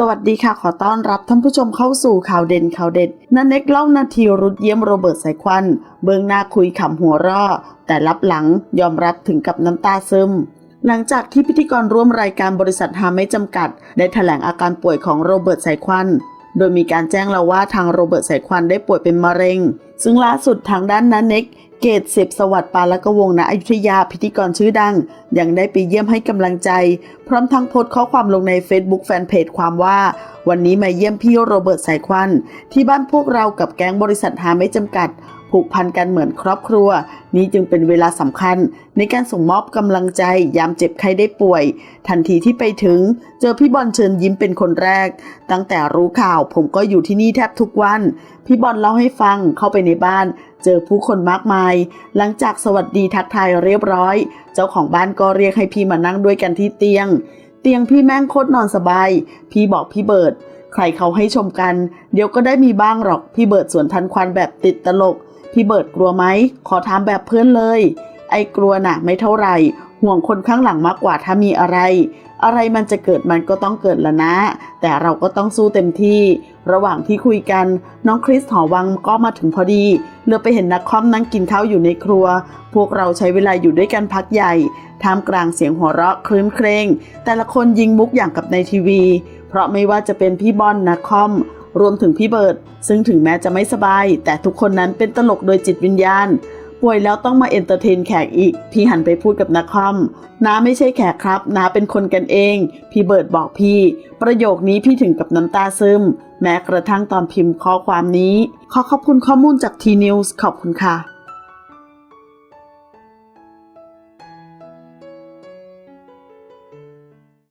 สวัสดีค่ะ ขอต้อนรับท่านผู้ชมเข้าสู่ข่าวเด่นข่าวเด็ดนันเน็กเล่านาทีรุดเยี่ยมโรเบิร์ตสายควัน เบื้องหน้าคุยขำหัวร่อ แต่รับหลังยอมรับถึงกับน้ำตาซึม หลังจากที่พิธีกรร่วมรายการบริษัทฮาไม่จำกัด ได้แถลงอาการป่วยของโรเบิร์ตสายควัน โดยมีการแจ้งเราว่าทางโรเบิร์ตสายควันได้ป่วยเป็นมะเร็ง ซึ่งล่าสุดทางด้านนันเน็ก เกตเสพสวัสดิ์ปาลกวงศ์ณอยุธยาพิธีกรชื่อดัง ยังได้ไปเยี่ยมให้กำลังใจ พร้อมทั้งโพสต์ข้อความลงใน Facebook แฟนเพจความว่า วันนี้มาเยี่ยมพี่โรเบิร์ตสายควัน ที่บ้านพวกเรากับแก๊งบริษัทหาไม่จำกัด ผูกพันกันเหมือนครอบครัว นี้จึงเป็นเวลาสำคัญ ในการส่งมอบกำลังใจ ยามเจ็บไข้ได้ป่วย ทันทีที่ไปถึง เจอพี่บอลเชิญยิ้มเป็นคนแรก ตั้งแต่รู้ข่าวผมก็อยู่ที่นี่แทบทุกวัน พี่บอลเล่าให้ฟังเข้าไปในบ้าน เจอผู้คนมากมาย หลังจากสวัสดีทักทายเรียบร้อย เจ้าของบ้านก็เรียกให้พี่มานั่งด้วยกันที่เตียง เตียงพี่แม่งโคตรนอนสบาย พี่บอกพี่เบิร์ดใครเขาให้ชมกัน เดี๋ยวก็ได้มีบ้างหรอก พี่เบิร์ดสวนทันควันแบบติดตลก พี่เบิร์ดกลัวไหม ขอถามแบบเพื่อนเลย ไอ้กลัวน่ะไม่เท่าไหร่ ห่วงคนข้างหลังมากกว่าถ้ามีอะไร อะไรมันจะเกิดมันก็ต้องเกิดละนะ แต่เราก็ต้องสู้เต็มที่ ระหว่างที่คุยกัน น้องคริสหอวังก็มาถึงพอดีเลือไปเห็นนักคอมนั่งกินข้าวอยู่ในครัว พวกเราใช้เวลาอยู่ด้วยกันพักใหญ่ท่ามกลางเสียงหัวเราะคลื้นเครงแต่ละคนยิงมุกอย่างกับในทีวี เพราะไม่ว่าจะเป็นพี่บอลนักคอมรวมถึงพี่เบิร์ดซึ่งถึงแม้จะไม่สบาย แต่ทุกคนนั้นเป็นตลกโดยจิตวิญญาณ ป่วยแล้วต้องมาเอนเตอร์เทนแขกอีก พี่หันไปพูดกับนักคอมน้าไม่ใช่แขกครับน้าเป็นคนกันเอง พี่เบิร์ดบอกพี่ ประโยคนี้พี่ถึงกับน้ำตาซึม แม้กระทั่งตอนพิมพ์ข้อความนี้ ขอขอบคุณข้อมูลจากทีนิวส์ขอบคุณค่ะ